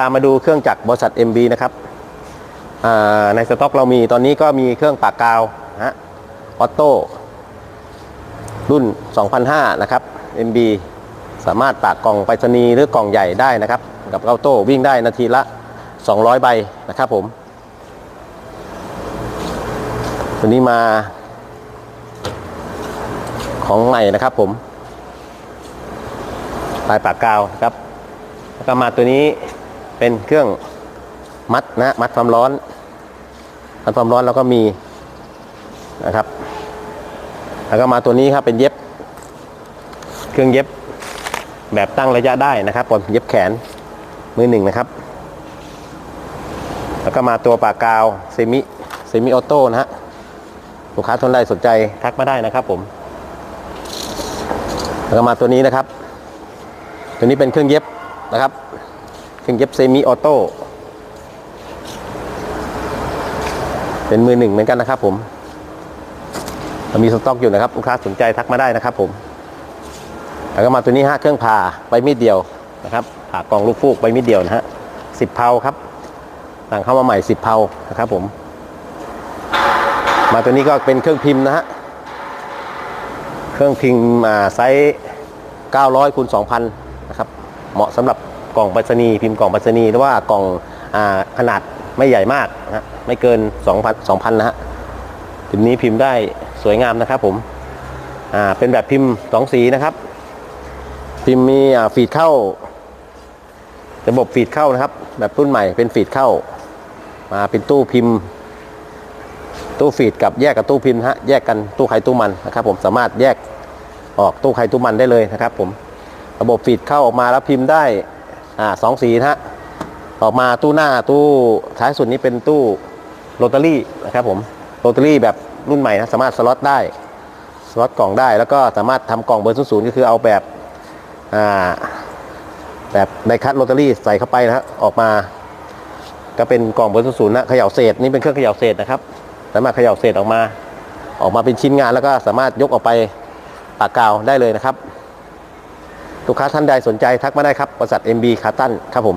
ตามมาดูเครื่องจักรบริษัท MB นะครับในสต็อกเรามีตอนนี้ก็มีเครื่องปากกาวนะฮะออโต้รุ่น 2005 นะครับ MB สามารถปากกล่องไปรษณีย์หรือกล่องใหญ่ได้นะครับ กับออโต้วิ่งได้นาทีละ 200 ใบนะครับผมตัวนี้มาของใหม่นะครับผมลายปากกาวครับแล้วก็มาตัวนี้ เป็นเครื่องมัดนะมัดความร้อนมัดความร้อนแล้วก็มีนะครับ แล้วก็มาตัวนี้ครับเป็นเย็บ เครื่องเย็บแบบตั้งระยะได้นะครับผมเย็บแขนมือหนึ่งนะครับ แล้วก็มาตัวปากกาวเซมิเซมิออโต้นะฮะลูกค้าท่านใดสนใจทักมาได้นะครับผม แล้วก็มาตัวนี้นะครับ ตัวนี้เป็นเครื่องเย็บนะครับ เครื่องเย็บเซมิออโต้เป็นมือหนึ่งเหมือนกันนะครับผมเรามีสต็อกอยู่นะครับลูกค้าสนใจทักมาได้นะครับผมแล้วก็มาตัวนี้ฮะเครื่องผ่าใบมีดเดียวนะครับผ่ากองลูกฟูกใบมีดเดียวนะฮะสิบเพาครับสั่งเข้ามาใหม่สิบเพานะครับผม มาตัวนี้ก็เป็นเครื่องพิมพ์นะฮะเครื่องพิมพ์อ่าไซส์900คูณ2,000นะครับเหมาะสำหรับ กล่องไปรษณีย์พิมพ์กล่องไปรษณีย์หรือว่ากล่องอขนาดไม่ใหญ่มากนะฮะไม่เกิน 2,000 2,000นะฮะพิมพ์นี้พิมพ์ได้สวยงามนะครับผมอ่าเป็นแบบพิมพ์สองสีนะครับ พิมพ์มีอ่าฟีดเข้า ระบบฟีดเข้านะครับ แบบรุ่นใหม่เป็นฟีดเข้ามาเป็นตู้พิมพ์ ตู้ฟีดกับแยกกับตู้พิมพ์ฮะแยกกันตู้ไขตู้มันนะครับ ผมสามารถแยกออกตู้ไขตู้มันได้เลยนะครับ ผมระบบฟีดเข้าออกมาแล้วพิมพ์ได้ อ่าสองสีนะฮะออกมาตู้หน้าตู้ท้ายสุดนี้เป็นตู้โรตารี่นะครับผมโรตารี่แบบรุ่นใหม่นะสามารถสล็อตได้สล็อตกล่องได้ แล้วก็สามารถทำกล่องเบอร์ศูนย์ก็คือเอาแบบอ่าแบบไดคัตโรตารี่ใส่เข้าไปนะฮะออกมา ก็เป็นกล่องเบอร์ศูนย์นะเขย่าเศษนี่เป็นเครื่องเขย่าเศษนะครับ สามารถเขย่าเศษออกมา ออกมาเป็นชิ้นงานแล้วก็สามารถยกออกไปปากกาวได้เลยนะครับ ลูกค้าท่านใดสนใจทักมาได้ครับบริษัท MB คาตันครับผม